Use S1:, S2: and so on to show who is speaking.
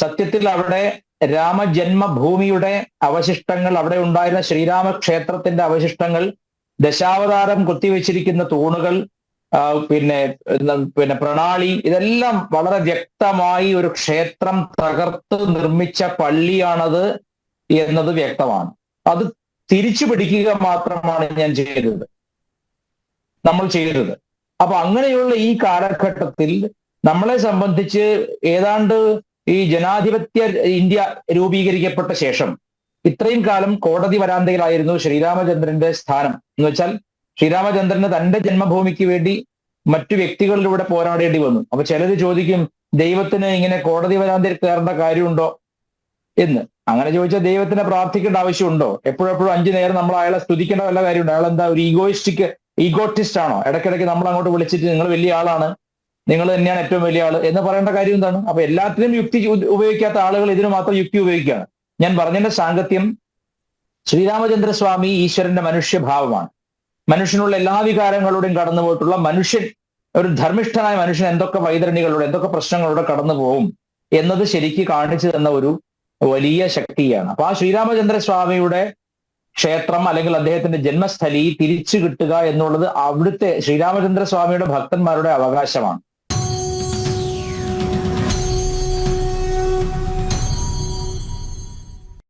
S1: സത്യത്തിൽ അവിടെ രാമജന്മഭൂമിയുടെ അവശിഷ്ടങ്ങൾ അവിടെ ഉണ്ടായിരുന്ന ശ്രീരാമക്ഷേത്രത്തിന്റെ അവശിഷ്ടങ്ങൾ ദശാവതാരം കുത്തിവെച്ചിരിക്കുന്ന തൂണുകൾ പിന്നെ പിന്നെ പ്രണാളി ഇതെല്ലാം വളരെ വ്യക്തമായി ഒരു ക്ഷേത്രം തകർത്ത് നിർമ്മിച്ച പള്ളിയാണത് എന്നത് വ്യക്തമാണ്. അത് തിരിച്ചു പിടിക്കുക മാത്രമാണ് ഞാൻ ചെയ്തത്. നമ്മൾ ചെയ്തത്. അപ്പൊ അങ്ങനെയുള്ള ഈ കാലഘട്ടത്തിൽ നമ്മളെ സംബന്ധിച്ച് ഏതാണ്ട് ഈ ജനാധിപത്യ ഇന്ത്യ രൂപീകരിക്കപ്പെട്ട ശേഷം ഇത്രയും കാലം കോടതി വരാന്തയിലായിരുന്നു ശ്രീരാമചന്ദ്രന്റെ സ്ഥാനം. എന്ന് വെച്ചാൽ ശ്രീരാമചന്ദ്രന് തന്റെ ജന്മഭൂമിക്ക് വേണ്ടി മറ്റു വ്യക്തികളിലൂടെ പോരാടേണ്ടി വന്നു. അപ്പൊ ചിലര് ചോദിക്കും ദൈവത്തിന് ഇങ്ങനെ കോടതി വരാന്തയിൽ കയറേണ്ട കാര്യമുണ്ടോ എന്ന്. അങ്ങനെ ചോദിച്ചാൽ ദൈവത്തിനെ പ്രാർത്ഥിക്കേണ്ട ആവശ്യമുണ്ടോ? എപ്പോഴെപ്പോഴും അഞ്ചു നേരം നമ്മൾ അയാളെ സ്തുതിക്കേണ്ട വല്ല കാര്യമുണ്ടോ. അയാൾ എന്താ ഒരു ഈഗോയിസ്റ്റിക് ഈഗോട്ടിസ്റ്റ് ആണോ? ഇടയ്ക്കിടയ്ക്ക് നമ്മൾ അങ്ങോട്ട് വിളിച്ചിട്ട് നിങ്ങൾ വലിയ ആളാണ്. നിങ്ങൾ തന്നെയാണ് ഏറ്റവും വലിയ ആൾ എന്ന് പറയേണ്ട കാര്യം എന്താണ്? അപ്പൊ എല്ലാത്തിനും യുക്തി ഉപയോഗിക്കാത്ത ആളുകൾ ഇതിന് മാത്രം യുക്തി ഉപയോഗിക്കുകയാണ്. ഞാൻ പറഞ്ഞതിന്റെ സാങ്കത്യം ശ്രീരാമചന്ദ്ര സ്വാമി ഈശ്വരന്റെ മനുഷ്യഭാവമാണ്. മനുഷ്യനുള്ള എല്ലാ വികാരങ്ങളുടെയും കടന്നു പോയിട്ടുള്ള മനുഷ്യൻ ഒരു ധർമ്മിഷ്ഠനായ മനുഷ്യൻ എന്തൊക്കെ വൈതരണികളോട് എന്തൊക്കെ പ്രശ്നങ്ങളിലൂടെ കടന്നു പോകും എന്നത് ശരിക്ക് കാണിച്ചു തന്ന ഒരു വലിയ ശക്തിയാണ്. അപ്പൊ ആ ശ്രീരാമചന്ദ്ര സ്വാമിയുടെ ക്ഷേത്രം അല്ലെങ്കിൽ അദ്ദേഹത്തിന്റെ ജന്മസ്ഥലി തിരിച്ചു കിട്ടുക എന്നുള്ളത് അവിടുത്തെ ശ്രീരാമചന്ദ്ര സ്വാമിയുടെ ഭക്തന്മാരുടെ അവകാശമാണ്.